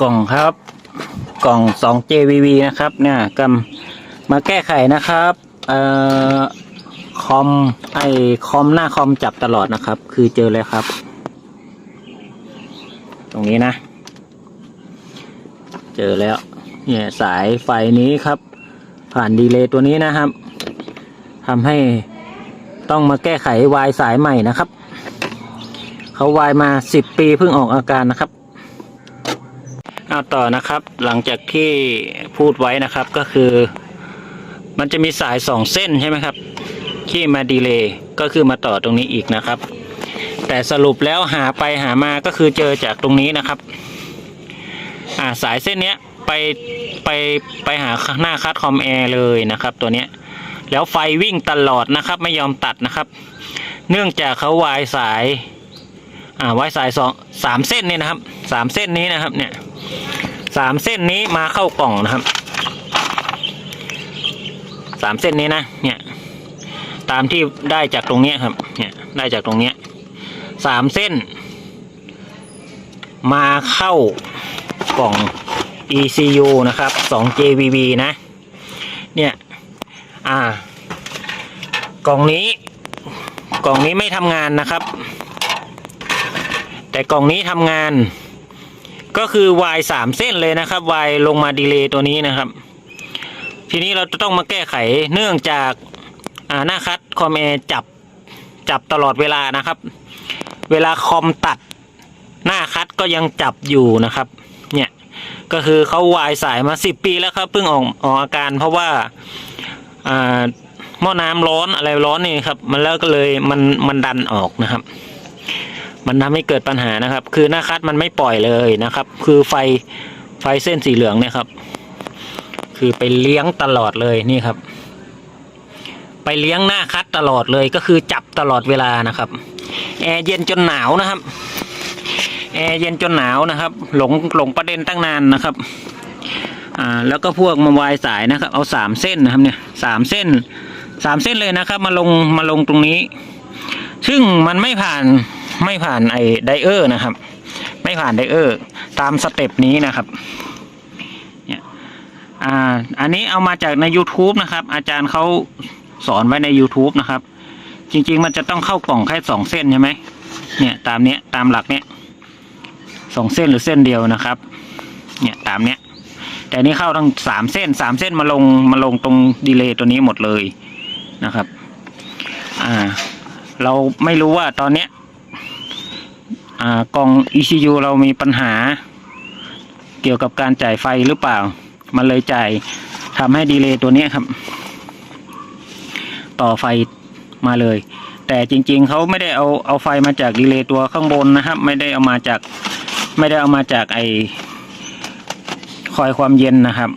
กล่องครับ กล่อง 2 JVV นะครับ เนี่ยกำมาแก้ไขนะครับเอ่อคอมไอคอมหน้าคอมจับตลอดนะครับ คือเจอเลยครับ ตรงนี้นะ เจอแล้วเนี่ยสายไฟนี้ครับ ผ่านดีเลย์ตัวนี้นะครับทำให้ต้องมาแก้ไขวายสายใหม่นะครับ เขาวายมา 10 ปีเพิ่งออกอาการนะครับ เอาต่อนะครับ หลังจากที่พูดไว้นะครับก็คือ มันจะมีสายสองเส้นใช่ไหมครับ ที่มาดีเลย์ก็คือมาต่อตรงนี้อีกนะครับ แต่สรุปแล้วหาไปหามาก็คือเจอจากตรงนี้นะครับ อ่าสายเส้นเนี้ยไปไปไปหาหน้าคัดคอมแอร์เลยนะครับ ตัวเนี้ยแล้วไฟวิ่งตลอดนะครับไม่ยอมตัดนะครับ เนื่องจากเขาวายสายอ่าวายสายสองสามเส้นนี่นะครับสามเส้นนี้นะครับเนี่ย สามเส้นนี้มาเข้ากล่องนะครับสามเส้นนี้นะเนี่ยตามที่ได้จากตรงเนี้ยครับเนี่ยได้จากตรงเนี้ยสามเส้น มาเข้ากล่อง ECU นะครับ 2 JVB นะ เนี่ย อ่า กล่องนี้ กล่องนี้ไม่ทำงานนะครับ แต่กล่องนี้ทำงาน ก็คือวายสามเส้นเลยนะครับวายลงมาดีเลย์ตัวนี้นะครับ ทีนี้เราจะต้องมาแก้ไขเนื่องจากาหน้าคัดคอมแอร์จับจับตลอดเวลานะครับ เวลาคอมตัดหน้าคัดก็ยังจับอยู่นะครับ เนี่ยก็คือเขาวายสายมาสิบปีแล้วครับเพิ่งออกออกอาการเพราะว่าอ่าหม้อน้ำร้อนอะไรร้อนนี่ครับ มันแล้วก็เลยมันมันดันออกนะครับ มันทำให้เกิดปัญหานะครับ คือหน้าคัดมันไม่ปล่อยเลยนะครับ คือไฟไฟเส้นสีเหลืองเนี่ยครับ คือไปเลี้ยงตลอดเลยนี่ครับ ไปเลี้ยงหน้าคัดตลอดเลยก็คือจับตลอดเวลานะครับแอร์เย็นจนหนาวนะครับแอร์เย็นจนหนาวนะครับ หลงหลงประเด็นตั้งนานนะครับอ่าแล้วก็พวกมาวายสายนะครับ เอาสามเส้นนะครับเนี่ยสามเส้นสามเส้นเลยนะครับ มาลงมาลงตรงนี้ ซึ่งมันไม่ผ่าน ไม่ผ่านไอ้ไดเออร์นะครับ ไม่ผ่านไดเออร์ ตามสเต็ปนี้นะครับเนี่ยอ่าอันนี้เอามาจากใน YouTube นะครับ อาจารย์เขาสอนไว้ใน YouTube นะครับ จริง ๆ มันจะต้องเข้ากล่องแค่สองเส้นใช่ไหมเนี่ยตามเนี้ยตามหลักเนี้ยสองเส้นหรือเส้นเดียวนะครับ เนี่ยตามเนี้ย แต่นี่เข้าทั้งสามเส้นสามเส้นมาลงมาลงตรงดีเลย์ตัวนี้หมดเลยนะครับ อ่า เราไม่รู้ว่าตอนเนี้ย กล่อง ECU เรามีปัญหา เกี่ยวกับการจ่ายไฟหรือเปล่า มันเลยจ่ายทำให้ดีเลย์ตัวนี้ครับ ต่อไฟมาเลย แต่จริงๆเขาไม่ได้เอาเอาไฟมาจากดีเลย์ตัวข้างบนนะครับ ไม่ได้เอามาจากไม่ได้เอามาจากไอคอยความเย็นนะครับ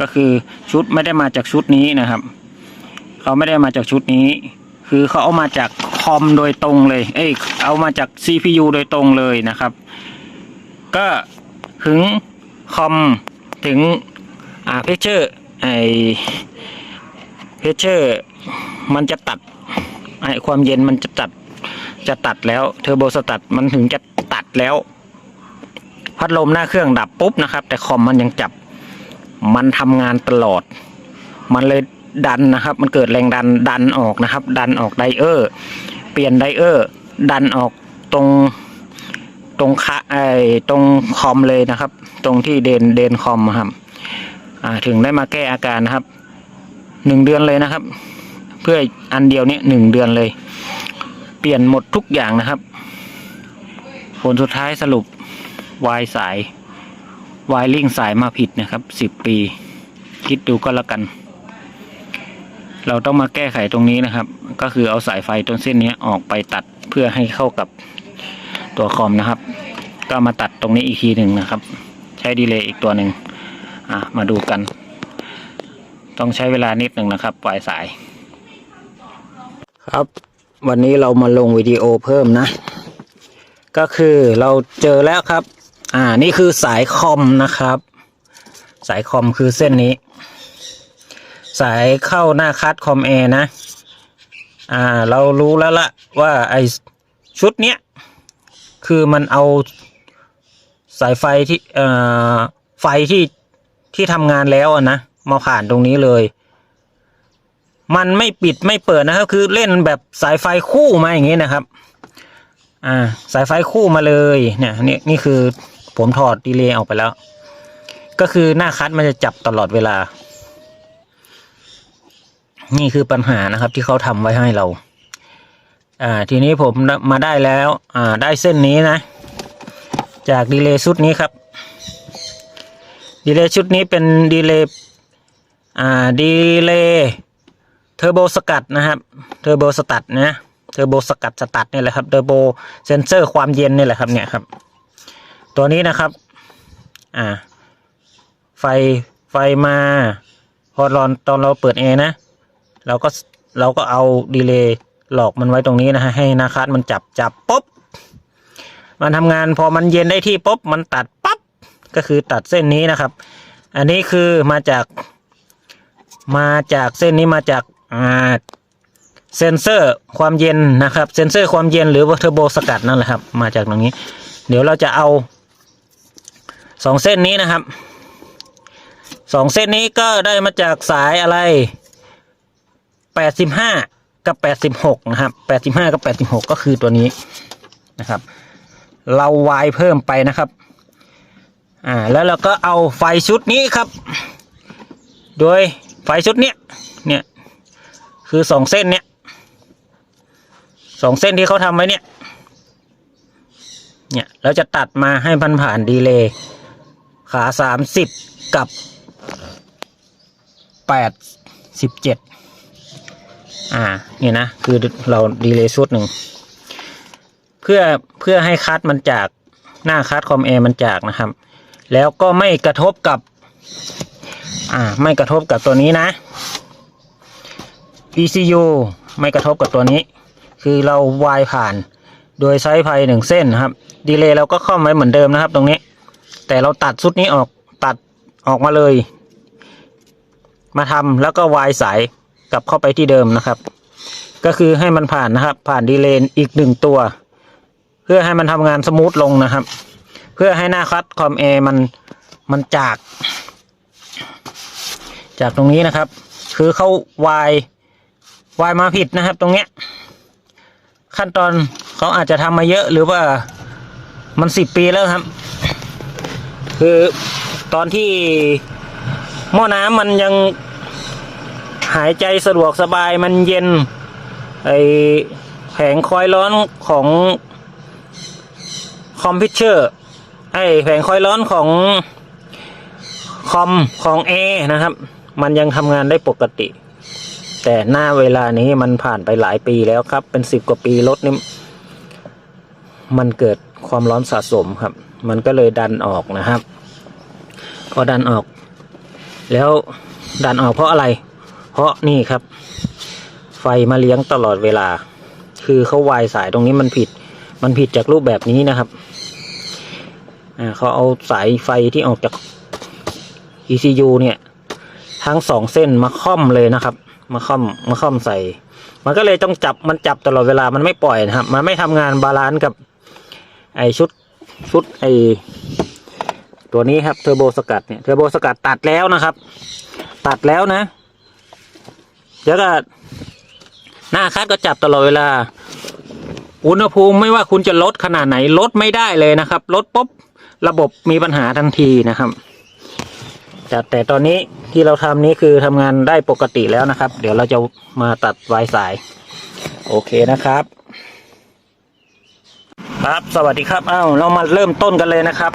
ก็คือชุดไม่ได้มาจากชุดนี้นะครับเขาไม่ได้มาจากชุดนี้ คือเขาเอามาจาก อมโดยตรงเลย เอ้ยเอามาจาก CPU โดยตรงเลยนะครับ ก็ถึงคอมถึงอ่าเพชเชอร์ไอเพชเชอร์มันจะตัดไอความเย็นมันจะตัดจะตัดแล้วเทอร์โบสตัดมันถึงจะตัดแล้ว พัดลมหน้าเครื่องดับปุ๊บนะครับ แต่คอมมันยังจับ มันทำงานตลอด มันเลยดันนะครับ มันเกิดแรงดันดันออกนะครับ ดันออกไดเออร์ ปลี่ยนไดเออร์ ดันออกตรงตรงคะไอตรงคอมเลยนะครับ ตรงที่เดนเดนคอมครับถึงได้มาแก้อาการนะครับหนึ่งเดือนเลยนะครับ เพื่ออันเดียวเนี้ยหนึ่งเดือนเลย เปลี่ยนหมดทุกอย่างนะครับ ผลสุดท้ายสรุปวายสายวายลิงสายมาผิดนะครับสิบปี คิดดูก็แล้วกัน เราต้องมาแก้ไขตรงนี้นะครับ ก็คือเอาสายไฟตรงเส้นนี้ออกไปตัดเพื่อให้เข้ากับตัวคอมนะครับ ก็มาตัดตรงนี้อีกทีหนึ่งนะครับ ใช้ดีเลย์อีกตัวหนึ่งอะมาดูกัน ต้องใช้เวลานิดหนึ่งนะครับปลายสาย ครับ วันนี้เรามาลงวิดีโอเพิ่มนะ ก็คือเราเจอแล้วครับ อ่านี่คือสายคอมนะครับ สายคอมคือเส้นนี้ สายเข้าหน้าคัดคอมแอร์นะ อ่า เรารู้แล้วละว่าไอชุดเนี้ย คือมันเอาสายไฟที่เอ่อไฟที่ที่ทำงานแล้วอะนะ มาผ่านตรงนี้เลย มันไม่ปิดไม่เปิดนะครับ คือเล่นแบบสายไฟคู่มาอย่างนี้นะครับ อ่า สายไฟคู่มาเลยเนี่ยนี่นี่คือผมถอดดีเลย์ออกไปแล้ว ก็คือหน้าคัดมันจะจับตลอดเวลา นี่คือปัญหานะครับที่เขาทำไว้ให้เรา อ่า ทีนี้ผมมาได้แล้ว อ่า ได้เส้นนี้นะ จากดีเลย์ชุดนี้ครับ ดีเลย์ชุดนี้เป็นดีเลย์ อ่า ดีเลย์เทอร์โบสกัดนะครับ เทอร์โบสตัดนะเทอร์โบสกัดสตัดนี่แหละครับ เทอร์โบเซนเซอร์ความเย็นนี่แหละครับเนี่ยครับ ตัวนี้นะครับ อ่า ไฟ ไฟมา พอตอนตอนเราเปิดแอร์นะ เราก็เราก็เอาดีเลย์หลอกมันไว้ตรงนี้นะฮะให้นาคัสมันจับจับปุ๊บมันทำงานพอมันเย็นได้ที่ปุ๊บมันตัดปั๊บก็คือตัดเส้นนี้นะครับ อันนี้คือมาจาก มาจากเส้นนี้มาจากอ่าเซนเซอร์ความเย็นนะครับ เซนเซอร์ความเย็นหรือว่าเทอร์โบสกัดนั่นแหละครับ มาจากตรงนี้ เดี๋ยวเราจะเอาสองเส้นนี้นะครับสองเส้นนี้ก็ได้มาจากสายอะไร แปดสิบห้ากับแปดสิบหกนะครับแปดสิบห้ากับแปดสิบหกก็คือตัวนี้นะครับ เราวายเพิ่มไปนะครับ อ่าแล้วเราก็เอาไฟชุดนี้ครับ โดยไฟชุดเนี้ยเนี่ยคือสองเส้นเนี้ยสองเส้นที่เขาทำไว้เนี่ยเนี่ยเราจะตัดมาให้พันผ่านดีเลย์ขาสามสิบกับแปดสิบเจ็ด อ่าเนี่ยนะ คือเราดีเลย์ชุดหนึ่งเพื่อเพื่อให้คัดมันจากหน้าคัดคอมแอร์มันจากนะครับ แล้วก็ไม่กระทบกับ อ่า ไม่กระทบกับตัวนี้นะ ECU ไม่กระทบกับตัวนี้ คือเราวายผ่านโดยใช้ไฟหนึ่งเส้นนะครับ ดีเลย์เราก็เข้าไว้เหมือนเดิมนะครับ ตรงนี้ แต่เราตัดชุดนี้ออกตัดออกมาเลย มาทำแล้วก็วายสาย กลับเข้าไปที่เดิมนะครับ ก็คือให้มันผ่านนะครับ ผ่านดีเลย์อีกหนึ่งตัว เพื่อให้มันทำงานสมูทลงนะครับ เพื่อให้หน้าคัดคอมแอร์มันมันจาก จากตรงนี้นะครับ คือเขาวายวายมาผิดนะครับ ตรงเนี้ย ขั้นตอนเขาอาจจะทำมาเยอะหรือว่ามันสิบปีแล้วครับ คือตอนที่หม้อน้ำมันยัง หายใจสะดวกสบายมันเย็น ไอแผงคอยร้อนของคอมพิวเตอร์ ไอแผงคอยร้อนของคอมของเอนะครับ มันยังทำงานได้ปกติ แต่หน้าเวลานี้มันผ่านไปหลายปีแล้วครับ เป็นสิบกว่าปีรถนี่มันเกิดความร้อนสะสมครับ มันก็เลยดันออกนะครับ พอดันออก แล้วดันออกเพราะอะไร เพราะนี่ครับ ไฟมาเลี้ยงตลอดเวลา คือเขาวายสายตรงนี้มันผิด มันผิดจากรูปแบบนี้นะครับอ่าเขาเอาสายไฟที่ออกจาก ECU เนี่ย ทั้งสองเส้นมาค่อมเลยนะครับ มาค่อมมาค่อมใส่ มันก็เลยต้องจับมันจับตลอดเวลามันไม่ปล่อยนะครับ มันไม่ทำงานบาลานซ์กับ ไอชุดชุดไอตัวนี้ครับเทอร์โบสกัดเนี่ยเทอร์โบสกัดตัดแล้วนะครับ ตัดแล้วนะ แล้วก็หน้าคัดก็จับตลอดเวลา อุณหภูมิไม่ว่าคุณจะลดขนาดไหนลดไม่ได้เลยนะครับ ลดปุ๊บระบบมีปัญหาทันทีนะครับแต่แต่ตอนนี้ที่เราทำนี้คือทำงานได้ปกติแล้วนะครับ เดี๋ยวเราจะมาตัดวายสาย โอเคนะครับ ครับสวัสดีครับอ้าวเรามาเริ่มต้นกันเลยนะครับ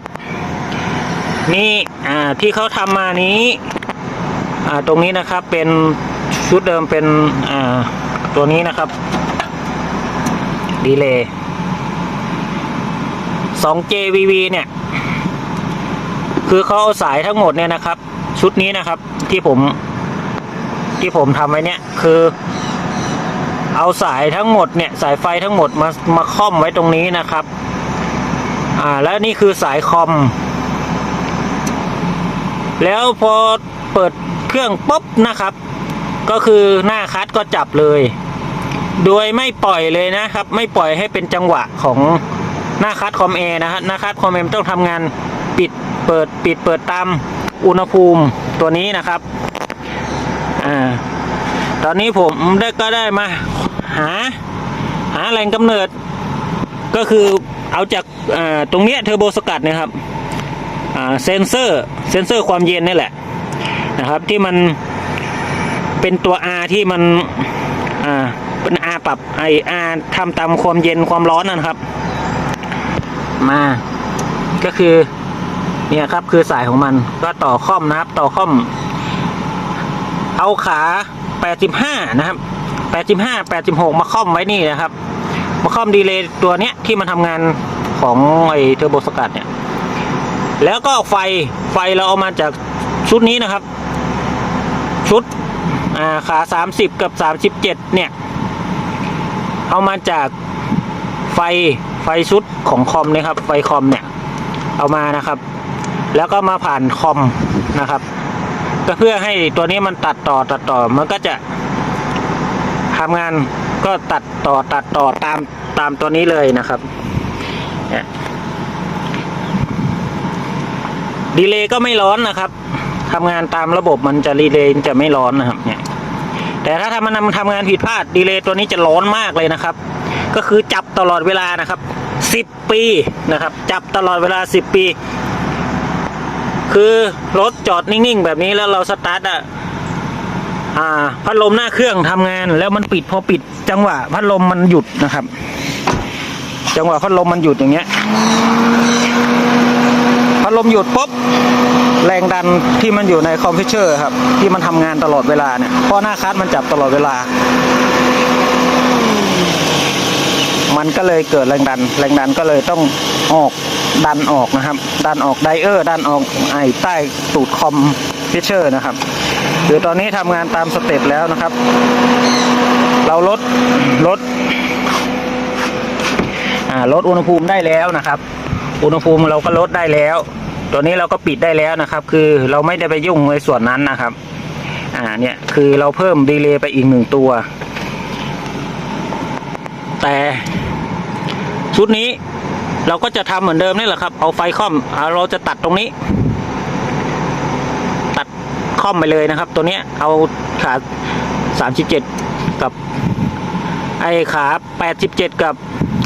นี่อ่าที่เขาทำมานี้ อ่าตรงนี้นะครับเป็น ชุดเดิมเป็นตัวนี้นะครับ ดีเลย์ 2JVV เนี่ย คือเขาเอาสายทั้งหมดเนี่ยนะครับ ชุดนี้นะครับที่ผมที่ผมทำไว้เนี่ย คือ เอาสายทั้งหมดเนี่ย สายไฟทั้งหมดมามาค่อมไว้ตรงนี้นะครับ อ่าแล้วนี่คือสายคอม แล้วพอเปิดเครื่องปุ๊บนะครับ ก็คือหน้าคัดก็จับเลย โดยไม่ปล่อยเลยนะครับ ไม่ปล่อยให้เป็นจังหวะของหน้าคัดคอมเอร์นะฮะหน้าคัดคอมเอร์ต้องทำงานปิดเปิดปิดเปิดตามอุณหภูมิตัวนี้นะครับอ่าตอนนี้ผมได้ก็ได้มาหาหาแหล่งกำเนิด ก็คือเอาจากตรงเนี้ยเทอร์โบสกัดเนะครับเซนเซอร์เซนเซอร์ความเย็นนี่แหละนะครับที่มัน เป็นตัว R ที่มันอ่าเป็น R ปรับไอ R ทำตามความเย็นความร้อนนะครับ มาก็คือเนี่ยครับคือสายของมันก็ต่อค่อมนะครับ ต่อค่อม เอาขา 85 นะครับ 85 86 มาค่อมไว้นี่นะครับ มาค่อมดีเลย์ตัวเนี้ยที่มันทำงานของไอเทอร์โบสกัดเนี่ย แล้วก็ไฟไฟเราเอามาจากชุดนี้นะครับ ชุด อ่าขา30กับ37เนี่ย เอามาจากไฟไฟชุดของคอมนี่ยครับ ไฟคอมเนี่ย เอามานะครับ แล้วก็มาผ่านคอมนะครับ ก็เพื่อให้ตัวนี้มันตัดต่อตัดต่อมันก็จะทำงานก็ตัดต่อตัดต่อตามตามตัวนี้เลยนะครับเดีเลย์ก็ไม่ร้อนนะครับ ทำงานตามระบบมันจะดีเลย์จะไม่ร้อนนะครับเนี่ยแต่ถ้าทำมันทำงานผิดพลาดดีเลย์ตัวนี้จะร้อนมากเลยนะครับ ก็คือจับตลอดเวลานะครับสิบปีนะครับ จับตลอดเวลาสิบปี คือรถจอดนิ่งๆ แบบนี้แล้วเราสตาร์ทอะอ่าพัดลมหน้าเครื่องทำงาน แล้วมันปิดพอปิด จังหวะพัดลมมันหยุดนะครับ จังหวะพัดลมมันหยุดอย่างเงี้ย พัดลมหยุดปุ๊บแรงดันที่มันอยู่ในคอมพิวเตอร์ครับ ที่มันทำงานตลอดเวลาเนี่ยเพราะหน้าคัสมันจับตลอดเวลา มันก็เลยเกิดแรงดัน แรงดันก็เลยต้องออกดันออกนะครับ ดันออกไดเออร์ดันออกไอใต้ตูดคอมพิเชอร์นะครับคือตอนนี้ทำงานตามสเต็ปแล้วนะครับ เราลดลดลดอุณหภูมิได้แล้วนะครับ อุณหภูมิเราก็ลดได้แล้ว ตัวนี้เราก็ปิดได้แล้วนะครับ คือเราไม่ได้ไปยุ่งในส่วนนั้นนะครับ อ่าเนี่ยคือเราเพิ่มดีเลย์ไปอีกหนึ่งตัว แต่ชุดนี้เราก็จะทำเหมือนเดิมนี่แหละครับ เอาไฟค่อมเอาเราจะตัดตรงนี้ ตัดค่อมไปเลยนะครับ ตัวนี้เอาขาสามสิบเจ็ดกับ ไอขาแปดสิบเจ็ดกับ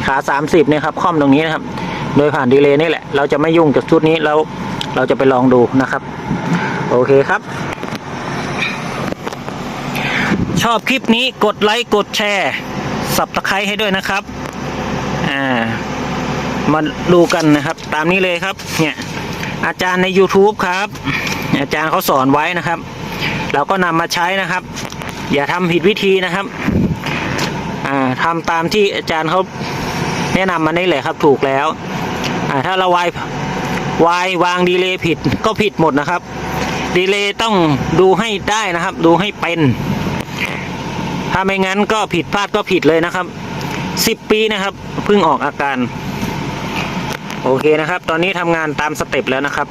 ขาสามสิบเนี่ยครับค่อมตรงนี้นะครับ โดยผ่านดีเลย์นี่แหละ เราจะไม่ยุ่งกับชุดนี้แล้วเราจะไปลองดูนะครับ โอเคครับ ชอบคลิปนี้กดไลค์กดแชร์สับตะไคร้ให้ด้วยนะครับ อ่า มาดูกันนะครับ ตามนี้เลยครับ เนี่ย อาจารย์ใน YouTube ครับ อาจารย์เขาสอนไว้นะครับ เราก็นำมาใช้นะครับ อย่าทำผิดวิธีนะครับ อ่าทำตามที่อาจารย์เขาแนะนำมานี่แหละครับถูกแล้ว ถ้าเราวายวายวางดีเลย์ผิดก็ผิดหมดนะครับ ดีเลย์ต้องดูให้ได้นะครับ ดูให้เป็น ถ้าไม่งั้นก็ผิดพลาดก็ผิดเลยนะครับสิบปีนะครับเพิ่งออกอาการ โอเคนะครับ ตอนนี้ทำงานตามสเต็ปแล้วนะครับ